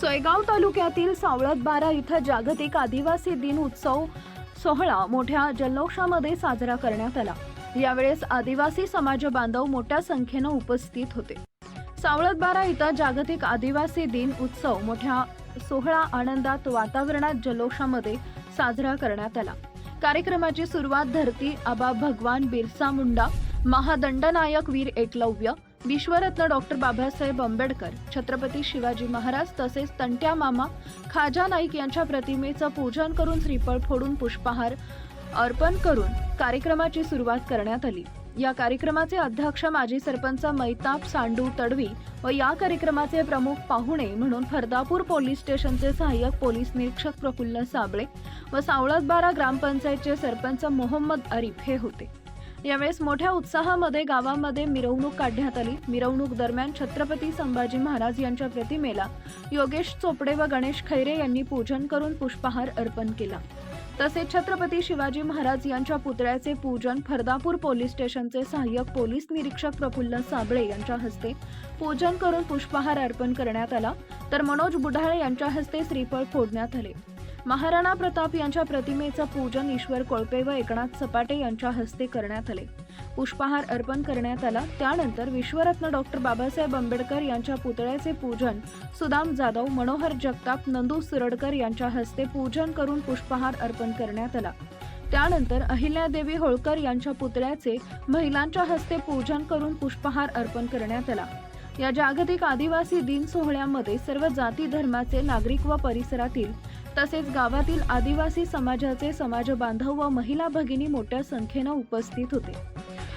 सोयगाव तालुक्यातील सावळत बारा इथं जागतिक आदिवासी दिन उत्सव सोहळा मोठ्या जल्लोषामध्ये साजरा करण्यात आला. यावेळेस आदिवासी समाज बांधव मोठ्या संख्येनं उपस्थित होते. सावळत बारा इथं जागतिक आदिवासी दिन उत्सव मोठ्या सोहळा आनंदात वातावरणात जल्लोषामध्ये साजरा करण्यात आला. कार्यक्रमाची सुरुवात धरती आबा भगवान बिरसा मुंडा महादंडनायक वीर एकलव्य विश्वरत्न डॉक्टर बाबासाहेब आंबेडकर छत्रपती शिवाजी महाराज तसेच तंट्या मामा खाजा नाईक यांच्या प्रतिमेचं पूजन करून श्रीफळ फोडून पुष्पहार अर्पण करून कार्यक्रमाची सुरुवात करण्यात आली. या कार्यक्रमाचे अध्यक्ष माजी सरपंच मैताप सांडू तडवी व या कार्यक्रमाचे प्रमुख पाहुणे म्हणून फरदापूर पोलीस स्टेशनचे सहाय्यक पोलीस निरीक्षक प्रफुल्ल साबळे व सावळतबारा ग्रामपंचायतचे सरपंच मोहम्मद अरीफ हे होते. यावेळेस मोठ्या उत्साहामध्ये गावामध्ये मिरवणूक काढण्यात आली. मिरवणूक दरम्यान छत्रपती संभाजी महाराज यांच्या प्रतिमेला योगेश चोपडे व गणेश खैरे यांनी पूजन करून पुष्पहार अर्पण केला. तसेच छत्रपती शिवाजी महाराज यांच्या पुतळ्याचे पूजन फरदापूर पोलीस स्टेशनचे सहाय्यक पोलीस निरीक्षक प्रफुल्ल साबळे यांच्या हस्ते पूजन करून पुष्पहार अर्पण करण्यात आला. तर मनोज बुढाळे यांच्या हस्ते श्रीफळ फोडण्यात आले. महाराणा प्रताप यांच्या प्रतिमेचं पूजन ईश्वर कोळपे व एकनाथ सपाटे यांच्या हस्ते करण्यात आले. पुष्पहार अर्पण करण्यात आला. त्यानंतर विश्वरत्न डॉक्टर बाबासाहेब आंबेडकर यांच्या पुतळ्याचे पूजन सुदाम जाधव मनोहर जगताप नंदू सुरडकर यांच्या हस्ते पूजन करून पुष्पहार अर्पण करण्यात आला. त्यानंतर अहिल्यादेवी होळकर यांच्या पुतळ्याचे महिलांच्या हस्ते पूजन करून पुष्पहार अर्पण करण्यात आला. या जागतिक आदिवासी दिन सोहळ्यामध्ये सर्व जाती धर्माचे नागरिक व परिसरातील तसेच गावातील आदिवासी समाजाचे समाज बांधव व महिला भगिनी मोठ्या संख्येनं उपस्थित होते.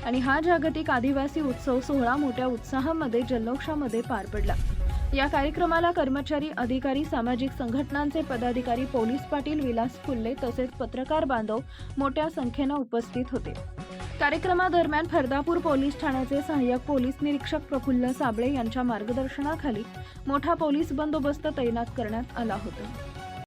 आणि हा जागतिक आदिवासी उत्सव सोहळा मोठ्या उत्साहामध्ये जल्लोषामध्ये पार पडला. या कार्यक्रमाला कर्मचारी अधिकारी सामाजिक संघटनांचे पदाधिकारी पोलीस पाटील विलास फुल्ले तसेच पत्रकार बांधव मोठ्या संख्येनं उपस्थित होते. कार्यक्रमादरम्यान फरदापूर पोलीस ठाण्याचे सहाय्यक पोलीस निरीक्षक प्रफुल्ल साबळे यांच्या मार्गदर्शनाखाली मोठा पोलीस बंदोबस्त तैनात करण्यात आला होता.